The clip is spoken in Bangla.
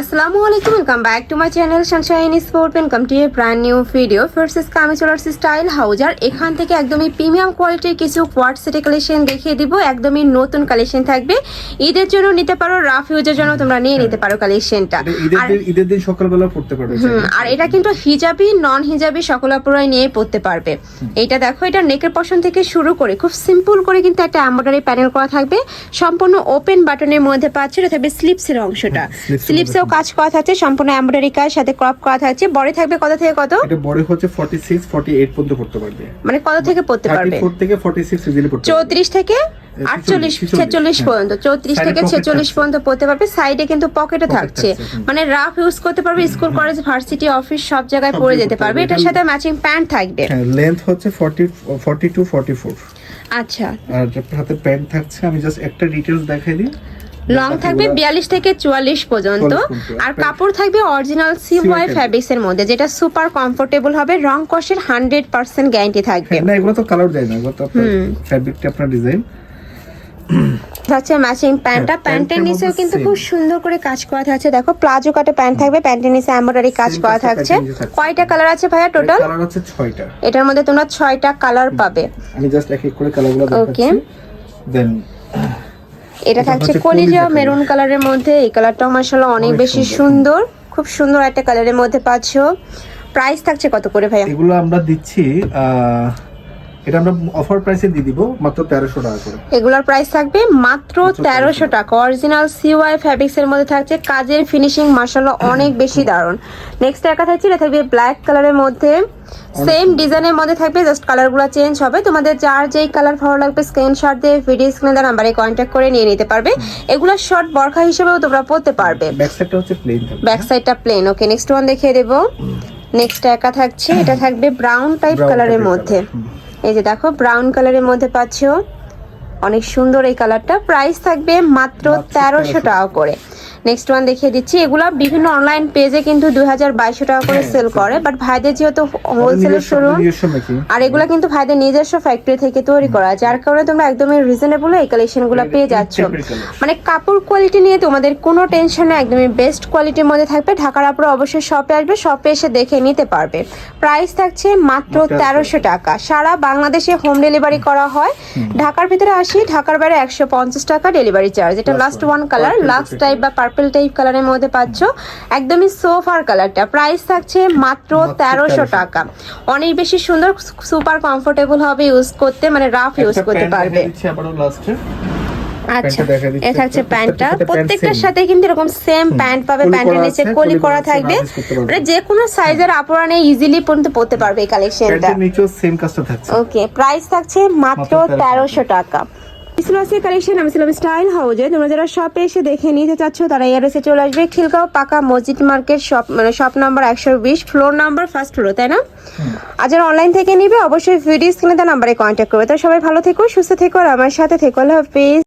আসসালামু আলাইকুম welcome back to my channel sunshine sport welcome to a brand new video ফার্সেস কামি স্টাইল হাউজ আর এখান থেকে একদমই প্রিমিয়াম কোয়ালিটির কিছু সেটে কালেকশন দেখিয়ে দিব। একদমই নতুন কালেকশন থাকবে। ঈদের জন্য নিতে পারো রাফ ইউজের জন্য তোমরা নিয়ে নিতে পারো কালেকশনটা ঈদের দিন সকালবেলা পড়তে পারবে আর এটা কিন্তু হিজাবি নন হিজাবি সকল আপুরাই নিয়ে পড়তে পারবে। এইটা দেখো এটা নেকের পশন থেকে শুরু করে খুব সিম্পল করে কিন্তু একটা এমব্রয়ডারি প্যানেল করা থাকবে। সম্পূর্ণ ওপেন বাটনের মধ্যে পাচ্ছে এটা থাকবে স্লিপসের অংশটা। স্লিপসেও কাজ করা থাকছে সম্পূর্ণ এমব্রয়ডারি কাজ সাথে ক্রপ করা থাকছে। বড় থাকবে কত থেকে কত? এটা বড় হচ্ছে 46 48 পর্যন্ত পড়তে পারবে। মানে কত থেকে পড়তে পারবে? 34 থেকে 46 ইজিলি পড়তে পারবে। চৌত্রিশ থেকে আটচল্লিশ ছেচল্লিশ, ছেচল্লিশ হ্যাঁ। পর্যন্ত চৌত্রিশ Side এ থেকে pocket ছেচল্লিশ থাকছে। পর্যন্ত পড়তে পারবে। সাইডে কিন্তু পকেটে থাকছে। মানে রাফ ইউজ করতে পারবে স্কুল কলেজ ভার্সিটি অফিস সব জায়গায় পরে যেতে পারবে। এটার সাথে ম্যাচিং প্যান্ট থাকবে। হ্যাঁ লেন্থ হচ্ছে 40 42 44 আচ্ছা। আর সাথে প্যান্ট থাকছে আমি জাস্ট একটা ডিটেইলস দেখাই দিই। লং থাকবে বিয়াল্লিশ থেকে চুয়াল্লিশ পর্যন্ত। আর কাপড় থাকবে অরিজিনাল সিওয়াই। ফ্যাব্রিক্স এর মধ্যে যেটা সুপার কমফোর্টেবল হবে রং কষের হান্ড্রেড পার্সেন্ট গ্যারান্টি থাকবে। হ্যাঁ, না এগুলো তো কালার যায় না এগুলো তো ফ্যাব্রিকটা আপনার ডিজাইন ম্যাচিং প্যান্টটা প্যান্টের নিচেও কিন্তু খুব সুন্দর করে কাজ করা থাকছে। দেখো প্লাজো কাটে প্যান্ট থাকবে প্যান্টের নিচে এমব্রয়ডারি কাজ করা থাকছে। কয়টা কালার আছে ভাইয়া টোটাল কালার হচ্ছে 6টা এটার মধ্যে তোমরা ছয়টা কালার পাবে। আমি জাস্ট এক এক করে কালারগুলো দেখাচ্ছি Okay. দেন এটা থাকছে কলিজা মেরুন কালারের মধ্যে। এই কালারটাও মাসাল্লাহ অনেক অনেক বেশি সুন্দর। খুব সুন্দর একটা কালারের মধ্যে পাচ্ছ। প্রাইস থাকছে কত করে ভাইয়া? এগুলো আমরা দিচ্ছি এটা আমরা অফার প্রাইসে দিয়ে দিব মাত্র 1300 টাকা করে। এগুলোর প্রাইস থাকবে মাত্র মাত্র তেরোশো টাকা। অরিজিনাল সিওয়াই ফ্যাব্রিক্স এর মধ্যে থাকছে কাজের ফিনিশিং মাসাল্লাহ অনেক বেশি দারুণ। নেক্সট একা থাকছে এটা থাকবে ব্ল্যাক কালারের মধ্যে। সেম ডিজাইনের মধ্যে থাকবে জাস্ট কালারগুলো চেঞ্জ হবে। তোমাদের যার যেই কালার ভালো লাগবে স্ক্রিনশট দিয়ে ভিডিও স্ক্রিনে দেওয়া নাম্বারে কন্ট্যাক্ট করে নিয়ে নিতে পারবে। এগুলো শর্ট বরখা হিসেবেও তোমরা পড়তে পারবে। ব্যাক সাইডটা হচ্ছে প্লেন ব্যাক সাইডটা প্লেন ওকে নেক্সট ওয়ান দেখিয়ে দেবো। নেক্সট একা থাকছে এটা থাকবে ব্রাউন টাইপ কালারের মধ্যে। এই যে দেখো ব্রাউন কালারের মধ্যে পাচ্ছো অনেক সুন্দর এই কালারটা। প্রাইস থাকবে মাত্র তেরোশো টাকা করে। নেক্সট ওয়ান দেখিয়ে দিচ্ছি। এগুলো বিভিন্ন অনলাইন পেজে কিন্তু দুই হাজার বাইশশো টাকা করে হ্যাঁ, সেল করে। বাট ভাইদের যেহেতু হোলসেলের শোরুম আর এগুলো কিন্তু ভাইদের নিজস্ব ফ্যাক্টরি থেকে তৈরি করা। যার কারণে তোমরা একদমই রিজনেবল এই কালেকশনগুলো পেয়ে যাচ্ছ। মানে কাপড় কোয়ালিটি নিয়ে তোমাদের কোনো টেনশন নেই একদমই বেস্ট কোয়ালিটির মধ্যে থাকবে। ঢাকার আপুরা অবশ্যই শপে আসবে শপে এসে দেখে নিতে পারবে। প্রাইস থাকছে মাত্র মাত্র তেরোশো টাকা। সারা বাংলাদেশে হোম ডেলিভারি করা হয়। ঢাকার ভিতরে আসি ঢাকার বাইরে একশো পঞ্চাশ টাকা ডেলিভারি চার্জ এটা লাস্ট ওয়ান কালার লাক্স টাইপ বা পার্পেল টাইপ কালারের মধ্যে পাচ্ছ। একদমই সোফার কালারটা প্রাইস থাকছে মাত্র মাত্র তেরোশো টাকা। অনেক বেশি সুন্দর সুপার কমফোর্টেবল হবে ইউজ করতে মানে রাফ ইউজ করতে পারবে। আচ্ছা প্যান্টটা দেখা দিচ্ছে। এ থাকছে প্যান্টটা। প্রত্যেকটার সাথে কিন্তু এরকম সেম প্যান্ট পাবে প্যান্টের নিচে কলি করা থাকবে। মানে যে কোনো সাইজের আপুরা নেই ইজিলি পর্যন্ত পড়তে পারবে এই কালেকশনটা নিচেও সেম কাজটা থাকছে। ওকে প্রাইস থাকছে মাত্র মাত্র তেরোশো টাকা। ইসলাসের কালেকশন আমি ছিলাম স্টাইল হাউজে তোমরা যারা শপে এসে দেখে নিতে চাচ্ছ তারা এসে চলে আসবে। খিলগাঁও পাকা মসজিদ মার্কেট শপ মানে শপ নাম্বার একশো বিশ ফ্লোর নাম্বার ফার্স্ট ফ্লোর তাই না? আর যারা অনলাইন থেকে নিবে অবশ্যই ভিডিও স্ক্রিনে তার নাম্বারে কন্ট্যাক্ট করবে। তো সবাই ভালো থেকো সুস্থ থেকো আর আমার সাথে থেকো। আল্লাহ হাফিজ।